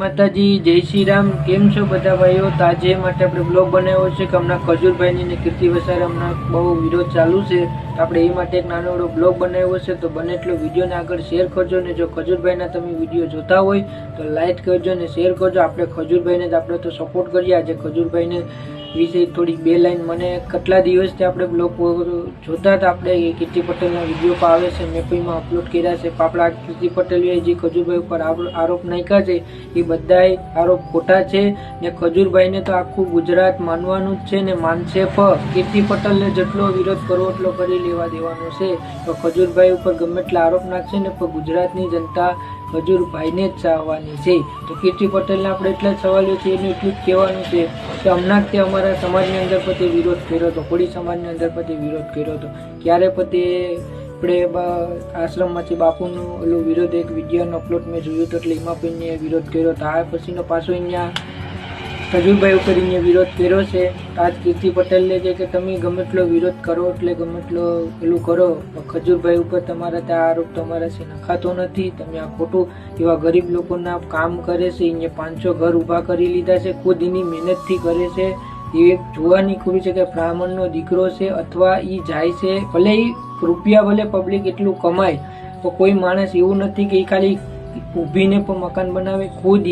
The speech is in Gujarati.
માતાજી, જય શ્રી રામ. કેમ છો બધા ભાઈઓ? તાજે માટે આપણે બ્લોગ બનાવ્યો છે કે હમણાં ખજૂરભાઈની અને કીર્તિ વસારે હમણાં બહુ વિરોધ ચાલુ છે. તો આપણે એ માટે એક નાનો એવડો બ્લોગ બનાવ્યો છે. તો બને એટલો વિડીયોને આગળ શેર કરજો ને જો ખજૂરભાઈના તમે વીડિયો જોતા હોય તો લાઇક કરજો ને શેર કરજો. આપણે ખજૂરભાઈને જ આપણે તો સપોર્ટ કરીએ. આજે ખજૂરભાઈને વિશે થોડીક બે લાઈન મને કેટલા દિવસથી આપણે બ્લોગ જોતા હતા, આપણે કીર્તિ પટેલના વીડિયો પણ આવે છે, મેપીમાં અપલોડ કર્યા છે આપણા કીર્તિ પટેલે જે ખજૂરભાઈ ઉપર આરો- આરોપ નાખ્યા છે, એ બધાય આરોપ ખોટા છે ને ખજૂરભાઈને તો આખું ગુજરાત માનવાનું જ છે ને માનશે પણ કીર્તિ પટેલને જેટલો વિરોધ કરવો એટલો કરી લેવા દેવાનો છે. તો ખજૂરભાઈ ઉપર ગમે એટલા આરોપ નાખશે ને, પણ ગુજરાતની જનતા ખજૂરભાઈને જ ચાહવાની છે. તો કીર્તિ પટેલને આપણે એટલા જ સવાલો છે, એનું એટલું જ કહેવાનું છે કે હમણાં જ તે અમારા સમાજની અંદર પતે વિરોધ કર્યો હતો, કોળી સમાજની અંદર પતે વિરોધ કર્યો હતો. ક્યારે પતે આપણે આશ્રમમાંથી બાપુનું ઓલું વિરોધ એક વિડીયોનો અપલોડ મેં જોયું હતું એટલે એમાં પણ વિરોધ કર્યો હતો. આ પછીનો પાછો અહીંયા ખજૂરભાઈ ઉપર અહીંયા વિરોધ કર્યો છે. આજ કીર્તિ પટેલને છે કે તમે ગમે એટલો વિરોધ કરો એટલે ગમે એટલો પેલું કરો. ખજૂરભાઈ ઉપર તમારા ત્યાં આરોપ તમારા છે, નખાતો નથી. તમે આ ખોટું એવા ગરીબ લોકોના કામ કરે છે એને પાંચસો ઘર ઊભા કરી લીધા છે, ખુદ એની મહેનતથી કરે છે. એ જોવાની ખૂબી છે કે બ્રાહ્મણનો દીકરો છે અથવા એ જાય છે, ભલે એ રૂપિયા ભલે પબ્લિક એટલું કમાય તો કોઈ માણસ એવું નથી કે એ ખાલી ઊભીને પણ મકાન બનાવે, ખુદ